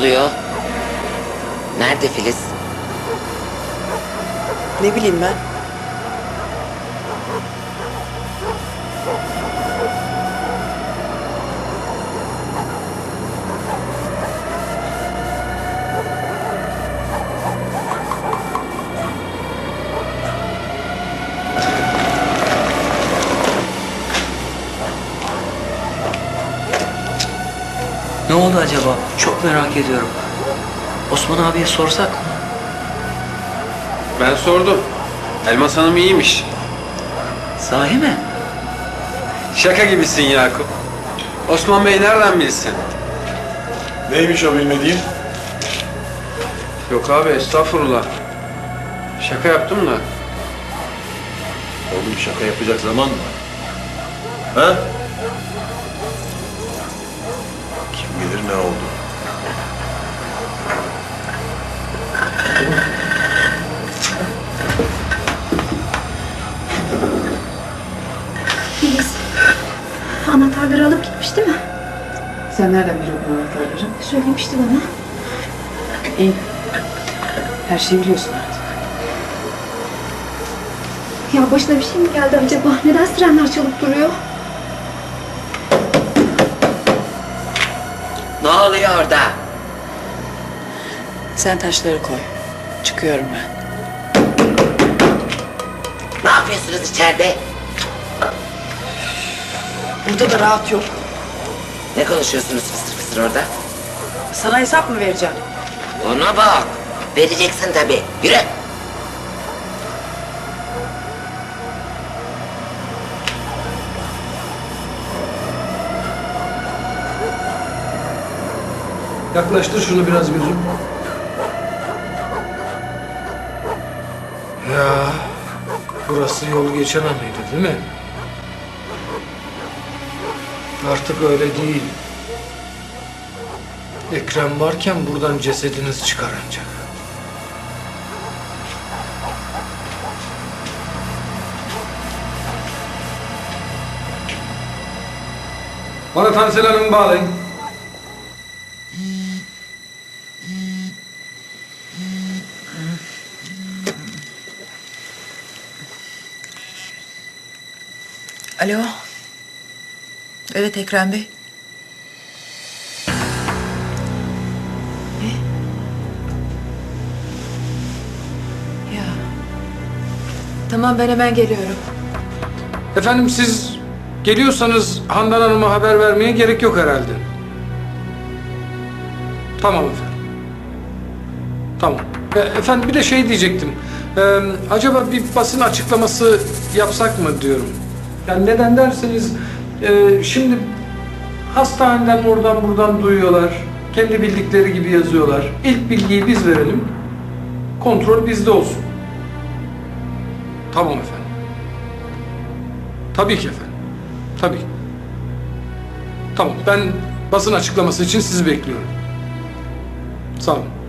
Oluyor? Nerede Filiz? Ne bileyim ben. Ne oldu acaba? Çok merak ediyorum. Osman abiye sorsak mı? Ben sordum. Elmas Hanım iyiymiş. Sahi mi? Şaka gibisin Yakup. Osman Bey nereden bilsin? Neymiş o bilmediğim? Yok abi estağfurullah. Şaka yaptım da. Oğlum şaka yapacak zaman mı? Ha? Bilir ne oldu? Filiz. Anahtarları alıp gitmiş değil mi? Sen nereden biliyorsun bu anahtarları? Söylemişti bana. İyi. Her şeyi biliyorsun artık. Ya başına bir şey mi geldi acaba? Neden sirenler çalıp duruyor? Ne oluyor orada? Sen taşları koy. Çıkıyorum ben. Ne yapıyorsunuz içeride? Burada da rahat yok. Ne konuşuyorsunuz fısır fısır orada? Sana hesap mı vereceğim? Ona bak. Vereceksin tabii. Yürü. Yaklaştır şunu biraz gözüm. Ya burası yol geçen anıydı değil mi? Artık öyle değil. Ekrem varken buradan cesediniz çıkar ancak. Bana Tansel Hanım'ı bağlayın. Alo. Evet Ekrem Bey. Ne? Ya. Tamam ben hemen geliyorum. Efendim siz geliyorsanız Handan Hanım'a haber vermeye gerek yok herhalde. Tamam efendim. Tamam. E, efendim bir de şey diyecektim. E, acaba bir basın açıklaması yapsak mı diyorum. Yani neden derseniz e, şimdi hastaneden oradan buradan duyuyorlar. Kendi bildikleri gibi yazıyorlar. İlk bilgiyi biz verelim. Kontrol bizde olsun. Tamam efendim. Tabii ki efendim. Tabii. Tamam ben basın açıklaması için sizi bekliyorum. Sağ olun.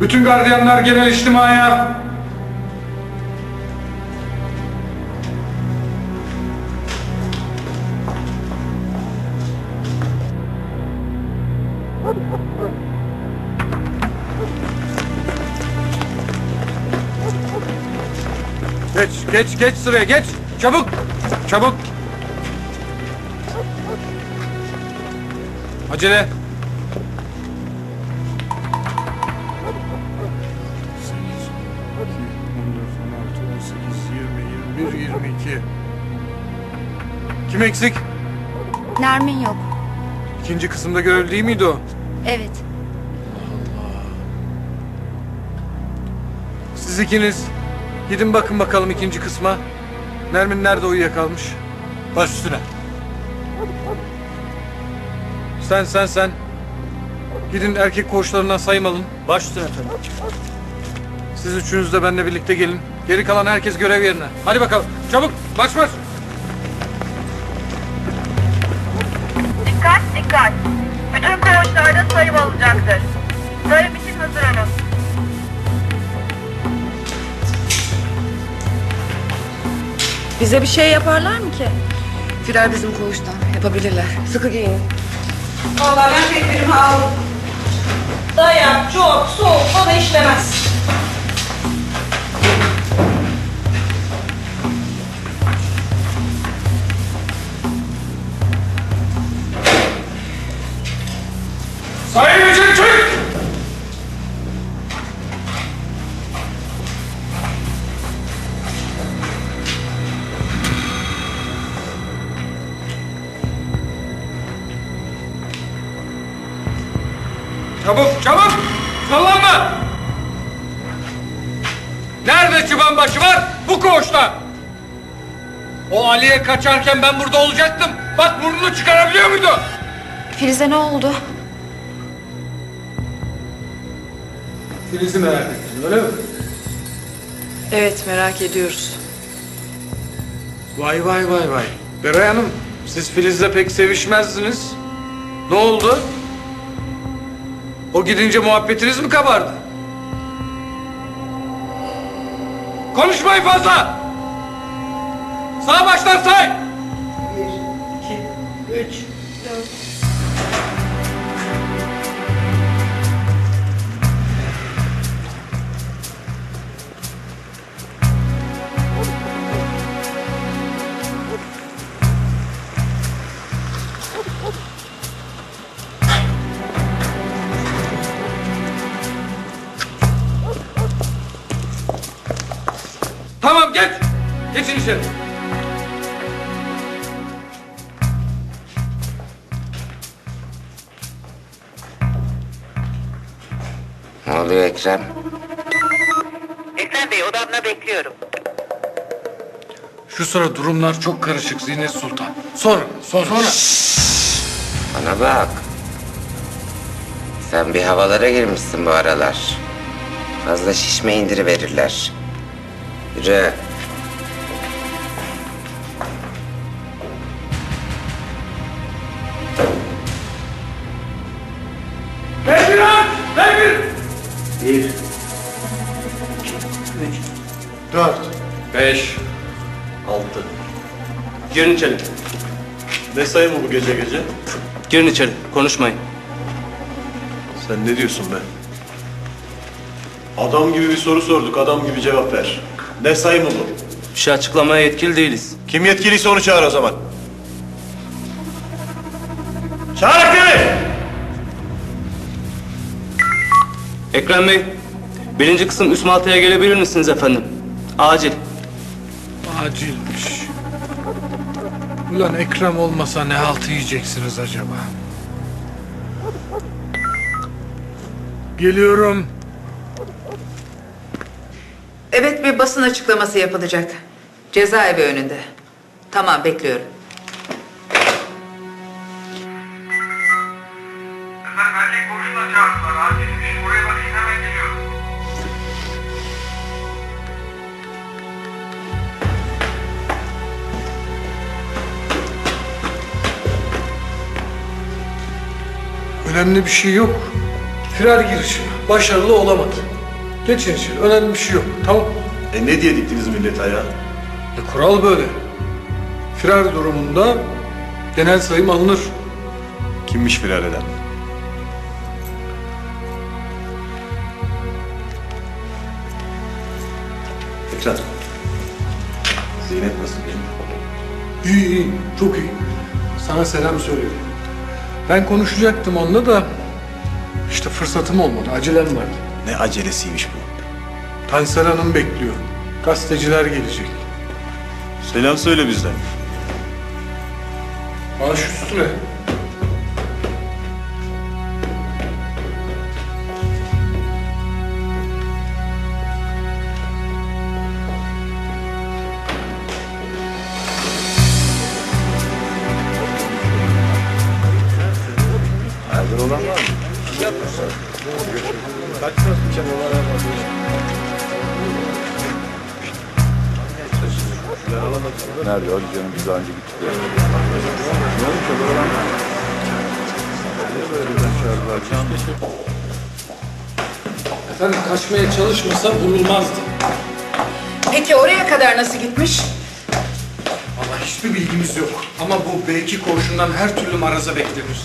Bütün gardiyanlar genel içtimaya. Geç, geç, geç sıraya geç. Çabuk, çabuk. Acele. 22. Kim eksik? Nermin yok. İkinci kısımda görevli değil miydi o? Evet. Siz ikiniz gidin bakın bakalım ikinci kısma. Nermin nerede uyuyakalmış? Baş üstüne. Sen sen sen. Gidin erkek koğuşlarından sayım alın. Baş üstüne efendim. Siz üçünüz de benimle birlikte gelin. Geri kalan herkes görev yerine. Hadi bakalım. Çabuk marş marş. Dikkat dikkat. Bütün koğuşlarda sayım alacaktır. Sayım için hazır olun. Bize bir şey yaparlar mı ki? Firar bizim koğuştan. Yapabilirler. Sıkı giyinin. Vallahi ben tedbirimi aldım. Çabuk, çabuk! Sallanma! Nerede çıban başı var? Bu koğuşta! O Ali'ye kaçarken ben burada olacaktım. Bak burnunu çıkarabiliyor muydu? Filiz'e ne oldu? Filiz'i merak ettin öyle mi? Evet merak ediyoruz. Vay vay vay vay. Beray Hanım, siz Filiz'le pek sevişmezdiniz. Ne oldu? O gidince muhabbetiniz mi kabardı? Konuşmayın fazla! Sağ baştan say! Tamam içeri. Ne oluyor Ekrem? Ekrem Bey odamda bekliyorum. Şu sıra durumlar çok karışık Zinet Sultan. Sonra, sonra. sonra. Bana bak. Sen bir havalara girmişsin bu aralar. Fazla şişme indiri verirler. Yürü. Dört. Beş. Altı. Girin içeri. Ne sayı mı bu gece gece? Girin içeri. Konuşmayın. Sen ne diyorsun be? Adam gibi bir soru sorduk, adam gibi cevap ver. Ne sayı mı bu? Bir şey açıklamaya yetkili değiliz. Kim yetkiliyse onu çağır o zaman. Çağır Ekrem'i! Ekrem Bey, birinci kısım üst maltaya gelebilir misiniz efendim? Acil. Acilmiş. Ulan Ekrem olmasa ne halt yiyeceksiniz acaba? Geliyorum. Evet bir basın açıklaması yapılacak. Cezaevi önünde. Tamam bekliyorum. Önemli bir şey yok. Firar girişi. Başarılı olamadı. Geçin içeri. Önemli bir şey yok. Tamam. E ne diye diktiniz millete ayağa? E, kural böyle. Firar durumunda genel sayım alınır. Kimmiş firar eden? Ekrem. Zeynep nasıl benim? İyi iyi. Çok iyi. Sana selam söylüyorum. Ben konuşacaktım onunla da işte fırsatım olmadı. Acelem vardı. Ne acelesiymiş bu. Tansel Hanım bekliyor. Gazeteciler gelecek. Selam söyle bizden. Baş üstüne. Nerede? Hadi canım biz daha önce gittik. Efendim kaçmaya çalışmasa vurulmazdı. Peki oraya kadar nasıl gitmiş? Vallahi hiçbir bilgimiz yok. Ama bu belki koğuşundan her türlü maraza beklenir.